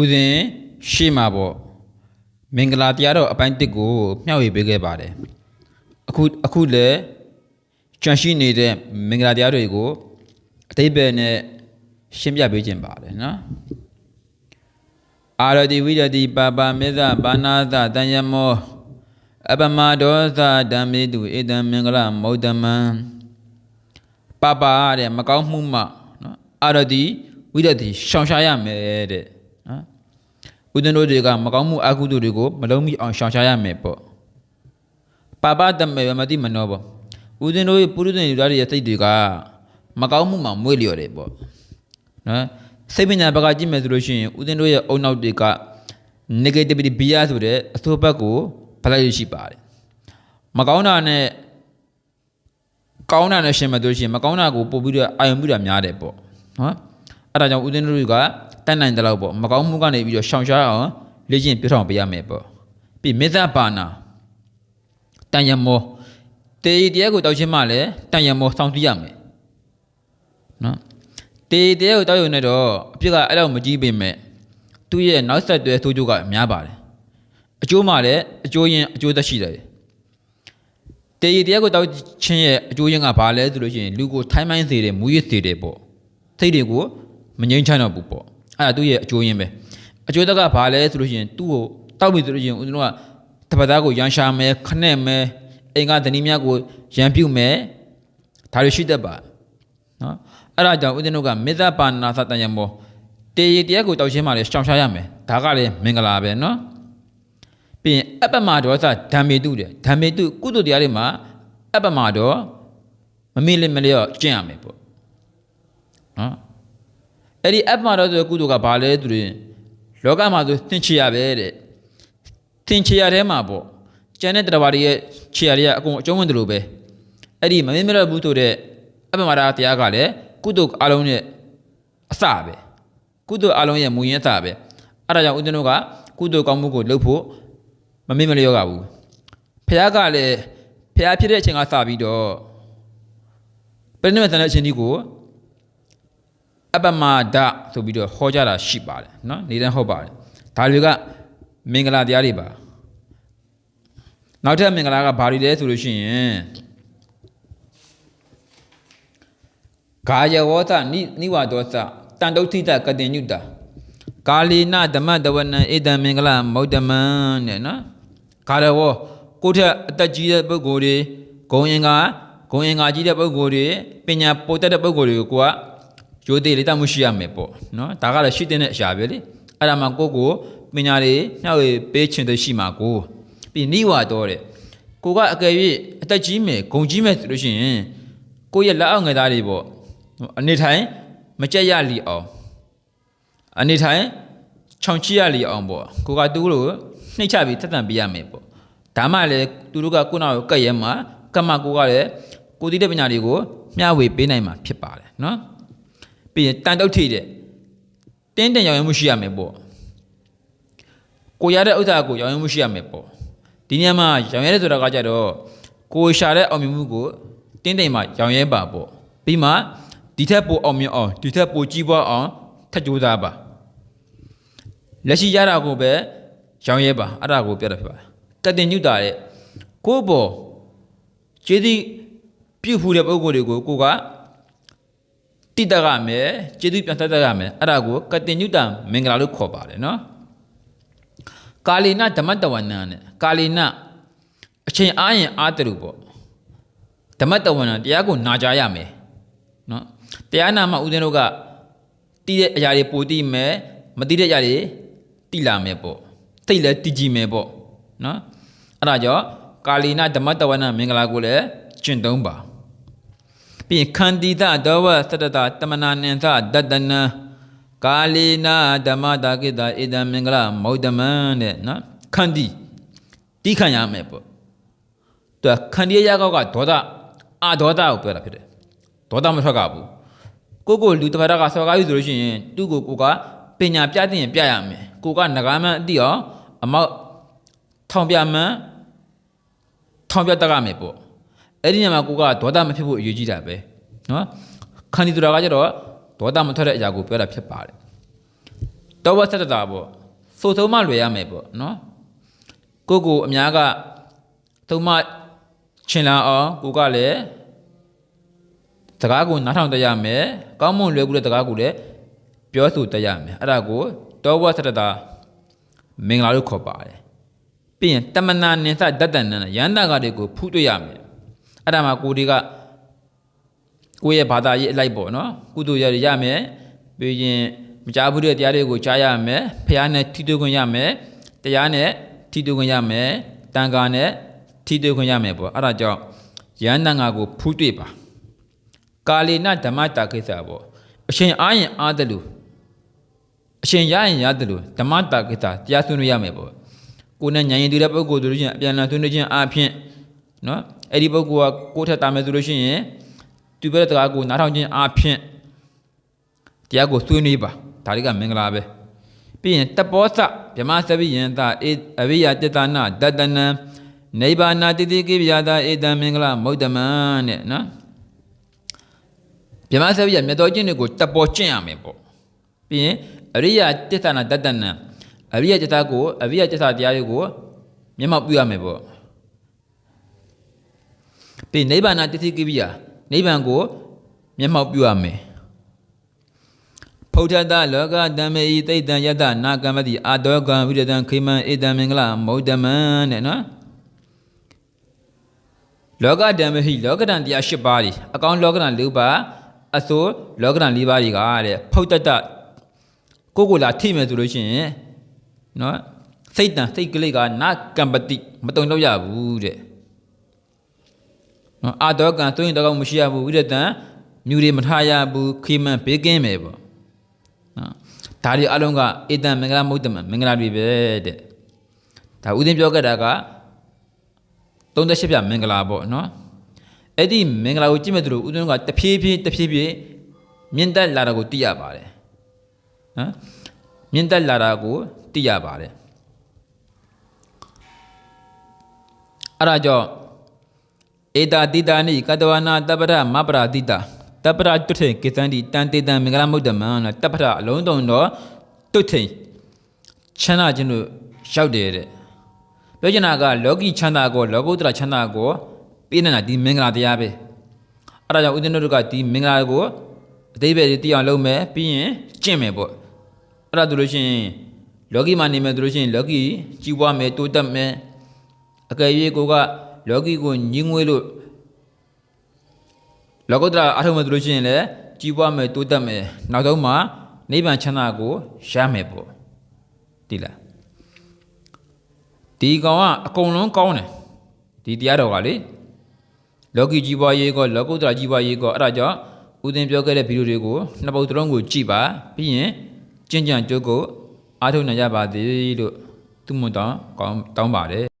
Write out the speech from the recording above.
ဦးဇင်ရှေ့မှာပေါ့မင်္ဂလာတရားတော်အပိုင်းတစ်ကိုမျှဝေပေးခဲ့ပါတယ်အခုအခုလည်းကြံရှိနေတဲ့မင်္ဂလာတရားတွေကိုအတိပ္ပယ်နဲ့ရှင်းပြပေးခြင်းပါတယ်နော်အာရတိဝိရတိပါပါမေဇဘာနာသတန်ယမောအပမဒောသဓမ္မေတုဧတံမင်္ဂလမௌဒမံပါပါတဲ့မကောင်းမှုမှနော်အာရတိဝိရတိရှောင်ရှားရမယ်တဲ့နော် ဦးဇင်းတို့တွေကမကောင်းမှုအကုသိုလ်တွေကိုမလုံးမိအောင်ရှောင်ရှားရမယ်ပေါ့ပါပတမေမတိမနောပေါ့ဦးဇင်းတို့ရဲ့ပုရုဇဉ်လူသားတွေရဲ့စိတ်တွေကမကောင်းမှုမှမွေ့လျော်တယ်ပေါ့နော်စိတ်ပညာဘက်ကကြည့်မယ်ဆိုလို့ရှိရင်ဦးဇင်းတို့ရဲ့အုံနောက်တွေက negativity bias ဆိုတဲ့အဆိုးဘက်ကိုဖလိုက်ရရှိပါတယ်မကောင်းတာနဲ့ကောင်းတာနဲ့ရှင်မယ်ဆိုလို့ရှိရင်မကောင်းတာကိုပို့ပြီးတော့အာရုံပြုတာများတယ်ပေါ့နော်အဲ့ဒါကြောင့်ဦးဇင်းတို့တွေက တတ်နိုင်တဲ့လောက်ပေါ့မကောင်းမှုကနေပြီးတော့ရှောင်ရှားအောင်လေ့ကျင့်ပြထောင်ပေးရမယ်ပေါ့ပြီးမေဇဘာနာတန်ယမောတေရီတရားကိုတောက်ချင်းမှလည်းတန်ယမောစောင့်ကြည့်ရမယ်နော်တေရီတရားကိုတောက်ရုံနဲ့တော့အပြစ်ကအဲ့လောက်မကြီးပေမဲ့သူ့ရဲ့နောက်ဆက်တွဲဆိုးကျိုးကများပါတယ်အကျိုးမှလည်းအကျိုးရင်အကျိုးသက်ရှိတယ်တေရီတရားကိုတောက်ချင်းရဲ့အကျိုးရင်းကဘာလဲဆိုလို့ရှိရင်လူကိုထိုင်းမိုင်းစေတယ်မူရစ်စေတယ်ပေါ့စိတ်တွေကိုမငြိမ်းချမ်းတော့ဘူးပေါ့ အဲ့ဒါသူ့ရဲ့အကျိုးရင်းပဲအကျိုးသက်ကဘာလဲဆိုလို့ရှိရင်သူ့ကိုတောက်ပြီဆိုလို့ရှိရင်ဦးဇင်းတို့ကတပတ်သားကိုရန်ရှာမယ်ခနဲ့မယ်အိမ်ကဓနီမြတ်ကိုရန်ပြုတ်မယ်ဒါတွေရှိတတ်ပါနော်အဲ့ဒါကြောင့်ဦးဇင်းတို့ကမေဇ္ဇပါဏာသတ္တယမောတေရတရားကိုတောက်ချင်းမှလည်းရှောင်ရှားရမယ်ဒါကလည်းမင်္ဂလာပဲနော်ပြီးရင်အပ္ပမဒေါသဓမ္မေတုတဲ့ဓမ္မေတုကုသိုလ်တရားတွေမှာအပ္ပမဒေါမမေ့လက်မလျော့ကျင့်ရမယ်ပေါ့နော် အဲ့ဒီအပ္ပမဒေါဆိုတဲ့ကုသိုလ်ကဘာလဲသူတွေလောကမှာဆိုသင်ချရပဲတဲ့သင်ချရထဲမှာပေါ့ကျန်တဲ့တရားတွေရဲ့ချရတွေကအကုန်အကျုံးဝင်တယ်လို့ပဲအဲ့ဒီမမေ့မလျော့ဘူးဆိုတဲ့အပ္ပမဒေါတရားကလည်းကုသိုလ်အလုံးရဲ့အစပဲကုသိုလ်အလုံးရဲ့မူရင်းအစပဲအဲ့ဒါကြောင့်ဦးဇင်းတို့ကကုသိုလ်ကောင်းမှုကိုလုပ်ဖို့မမေ့မလျော့ကဘူးဖះကလည်းဖះဖြစ်တဲ့အချိန်ကစပြီးတော့ပြိဋိမသန်တဲ့အချိန်ဒီကို အပမဒဆိုပြီးတော့ဟောကြတာရှိပါတယ်နော်နေတန်းဟောပါတယ်ဒါတွေကမင်္ဂလာတရားတွေပါနောက်ထပ်မင်္ဂလာကဘာတွေလဲဆိုလို့ရှိရင်ကာယဝောသနိဝါဒောသတန်တုဋ္ဌိတကတင်ညုတာကာလီနဓမ္မတဝနံဧတံမင်္ဂလမௌတမံတဲ့နော်ကာရဝောကိုထက်အသက်ကြီးတဲ့ပုဂ္ဂိုလ်တွေဂုံအင်္ဂါဂုံအင်္ဂါကြီးတဲ့ပုဂ္ဂိုလ်တွေပညာပိုတတ်တဲ့ပုဂ္ဂိုလ်တွေကိုက ရိုသေလေးတမှုရှိရမယ်ပေါ့နော်ဒါကတော့ရှိတဲ့အရာပဲလေအဲ့ဒါမှကိုယ့်ကိုပညာတွေနှောက်ရပေးချင်တဲ့ရှိမှာကိုပြီးနိဝါတော့တဲ့ကိုကအကယ်၍အသက်ကြီးမယ်ဂုံကြီးမယ်ဆိုလို့ရှိရင်ကိုယ့်ရဲ့လက်အောက်ငယ်သားတွေပေါ့အနေထိုင်မကြက်ရလီအောင်အနေထိုင်ခြောင်ချရလီအောင်ပေါ့ကိုကသူ့လိုနှိမ့်ချပြီးထက်တန်ပေးရမယ်ပေါ့ဒါမှလည်းသူတို့ကကိုယ့်နောက်ကိုကက်ရဲမှာကတ်မကိုကလည်းကိုသိတဲ့ပညာတွေကိုမျှဝေပေးနိုင်မှာဖြစ်ပါတယ်နော် ပြီးရင်တန်တုတ်ထိတဲ့တင်းတင်ရောင်ရမှုရှိရမယ်ပေါ့ကိုရတဲ့ဥစ္စာကိုရောင်ရမှုရှိရမယ်ပေါ့ဒီနေရာမှာရောင်ရဲဆိုတာကကြတော့ကိုရှာတဲ့အောင်မြင်မှုကိုတင်းတင်မှာရောင်ရဲပါပေါ့ပြီးမှဒီထက်ပိုအောင်မြင်အောင်ဒီထက်ပိုကြီးပွားအောင်ထပ်ကြိုးစားပါလက်ရှိရတာကိုပဲရောင်ရဲပါအဲ့ဒါကိုပြောတာဖြစ်ပါတယ်ကတင်ညွတ်တာတဲ့ကိုယ့်ဘောကျေးဇူးပြုဖူးတဲ့ပုဂ္ဂိုလ်တွေကိုကိုက တိတတ်ရမယ်ကျေးဇူးပြန်တတ်တတ်ရမယ်အဲ့ဒါကိုကတင်ညုတမင်္ဂလာလို့ခေါ်ပါတယ်နော်ကာလီနဓမ္မတဝနံနဲ့ကာလီနအချိန်အားရင်အားတရူပေါ့ဓမ္မတဝနံတရားကိုနာကြားရမယ်နော်တရားနာမှာဦးဇင်းတို့ကတီးတဲ့အရာတွေပိုတီးမယ်မတီးတဲ့အရာတွေတီးလာမယ်ပေါ့သိလည်းတီးကြည့်မယ်ပေါ့နော်အဲ့ဒါကြောင့်ကာလီနဓမ္မတဝနံမင်္ဂလာကိုလည်းကျင့်သုံးပါ ပြီးရင်ခန္တီသဒောဝသတ္တတတမနာနင်္သဒတ္တနံကာလီနာဓမ္မတာကိတဧတံမင်္ဂလမௌဒမံတဲ့နော်ခန္တီတိခံရမယ်ပေါ့သူကခန္တီရကောက်ကဒေါသအာဒေါသကိုပြောတာဖြစ်တယ်ဒေါသမထွက်ကဘူးကိုကိုလူတစ်ဖက်ကဆော်ကားယူဆိုလို့ရှိရင်သူ့ကိုကိုကပညာပြတဲ့ရင်ပြရမယ်ကိုကငကားမှန်းအတိအောင်အမောက်ထောင်ပြမှန်းထောင်ပြတတ်ရမယ်ပေါ့ အဲ့ဒီညမှာကိုကဒေါသမဖြစ်ဖို့အရေးကြီးတာပဲနော်ခန္တီတူတာကကျတော့ဒေါသမထွက်တဲ့အရာကိုပြောတာဖြစ်ပါတယ်တောဝသတ္တတာပေါ့ဆိုသုံးမလွယ်ရမယ်ပေါ့နော်ကိုကိုအများကသုံးမချင်လာအောင်ကိုကလည်းစကားကိုနားထောင်တတ်ရမယ်ကောင်းမွန်လွယ်ကူတဲ့စကားကိုလည်းပြောဆိုတတ်ရမယ်အဲ့ဒါကိုတောဝသတ္တတာမင်္ဂလာလို့ခေါ်ပါတယ်ပြီးရင်တမနာနိသဒတ္တနံရန္တာကတွေကိုဖူးတွေ့ရမယ် အဲ့ဒါမှကိုတွေကကိုယ့်ရဲ့ဘာသာရေးအလိုက်ပေါ့နော်ကုသိုလ်ရရမယ်ပြီးရင်မကြားဘူးတဲ့တရားတွေကိုကြားရမယ်ဖះနဲ့ထိတွေ့ခွင့်ရမယ်တရားနဲ့ထိတွေ့ခွင့်ရမယ်တန်ခါနဲ့ထိတွေ့ခွင့်ရမယ်ပေါ့အဲ့ဒါကြောင့်ယန္တန်ငါကိုဖူးတွေ့ပါကာလေနဓမ္မတာကိစ္စပေါ့အရှင်အားရင်အားတယ်လို့အရှင်ရရင်ရတယ်လို့ဓမ္မတာကိစ္စတရားဆွေးနွေးရမယ်ပေါ့ကိုယ်နဲ့ဉာဏ်ရင်တူတဲ့ပုဂ္ဂိုလ်တို့ချင်းအပြန်အလှန်ဆွေးနွေးခြင်းအပြင် နော်အဲ့ဒီပုဂ္ဂိုလ်ကကိုယ်ထက်တာမယ်ဆိုလို့ရှိရင်သူပြောတဲ့စကားကိုနားထောင်ခြင်းအပြင်တရားကိုဆွေးနွေးပါဒါတွေကမင်္ဂလာပဲပြီးရင်တပောစဗြဟ္မစပိယံတာအေအဝိယတတနာဒတနံနိဗ္ဗာနာတိတိကိဗျာတာဧတံမင်္ဂလမௌတ္တမံတဲ့နော်ဗြဟ္မစပိယမြတ်တော်ကျင့်တွေကိုတပောကျင့်ရမယ်ပေါ့ပြီးရင်အရိယတတနာဒတနံအရိယတတကိုအရိယတတတရားတွေကိုမျက်မှောက်ပြုရမယ်ပေါ့ ပြီးနိဗ္ဗာနာတိတိကိဗျာနိဗ္ဗာန်ကိုမျက်မှောက်ပြုရမယ်ဖုဋ္ဌတလောကဓမ္မေဤတိတ်တံယတနာကမ္မတိအာတောကံဝိရတံခိမံဧတံမင်္ဂလမௌတ္တမံတဲ့နော်လောကဓမ္မဟိလောကဓာန်တရား၈ပါးဒီအကောင်လောကဓာန်၄ပါးအစိုးလောကဓာန်၄ပါးတွေကတဲ့ဖုဋ္ဌတကိုကိုလာထိမယ်ဆိုလို့ရှိရင်နော်စိတ်တံစိတ်ကလေးကနာကမ္ပတိမတုံတော့ရဘူးတဲ့နော် အာတောကံသွင်းတော့မရှိရဘူးဝိရတံမြူတွေမထားရဘူးခိမံဘေးကင်းမယ်ပေါ့နော်ဒါတွေအလုံးကဧတံမင်္ဂလာမုဒ္ဒမမင်္ဂလာတွေပဲတဲ့ဒါဥဒင်းပြောခဲ့တာက38ပြမင်္ဂလာပေါ့နော်အဲ့ဒီမင်္ဂလာကိုကြည့်မဲ့သူတို့ဥဒင်းကတဖြည်းဖြည်းတဖြည်းဖြည်းမြင့်တက်လာတာကိုသိရပါတယ်နော်မြင့်တက်လာတာကိုသိရပါတယ်အဲ့ဒါကြောင့် ဧတာတိတာနိကတဝနာတပ္ပရမပရာတိတာတပ္ပရတုထေကိသန္တိတန်တေတံမင်္ဂလာမုဒ္ဒမံနော်တပ္ပရအလုံးစုံတော့တုထေချမ်းသာခြင်းတို့ရောက်တယ်တဲ့ပြောချင်တာကလောကီချမ်းသာကိုလောကုတ္တရာချမ်းသာကိုပေးနေတာဒီမင်္ဂလာတရားပဲအဲ့ဒါကြောင့်ဦးဇင်းတို့ကဒီမင်္ဂလာကိုအသေးပဲသိအောင်လုပ်မယ်ပြီးရင်ကျင့်မယ်ပေါ့အဲ့ဒါဆိုလို့ရှိရင်လောကီမှာနေမယ်ဆိုလို့ရှိရင်လောကီကြီးပွားမယ်တိုးတက်မယ်အကယ်၍ကိုက လောကီကိုညင်းငွေးလို့လောကုတ္တရာအထုံးမယ်ဆိုလို့ရှိရင်လည်းကြီးပွားမယ်တိုးတက်မယ်နောက်ဆုံးမှာနိဗ္ဗာန်ချမ်းသာကိုရမယ်ပေါ့ဒီလားဒီကောင်ကအကုန်လုံးကောင်းတယ်ဒီတရားတော်ကလေလောကီကြီးပွားရေးကောလောကုတ္တရာကြီးပွားရေးကောအဲ့ဒါကြောင့်ဦးသင်ပြောခဲ့တဲ့ဗီဒီယိုတွေကိုနှစ်ပုတ်သုံးကိုကြည့်ပါပြီးရင်ကြင်ကြံကြိုးကိုအားထုတ်နိုင်ကြပါသေးလို့သူ့မွန်တောင်းကောင်းတောင်းပါတယ်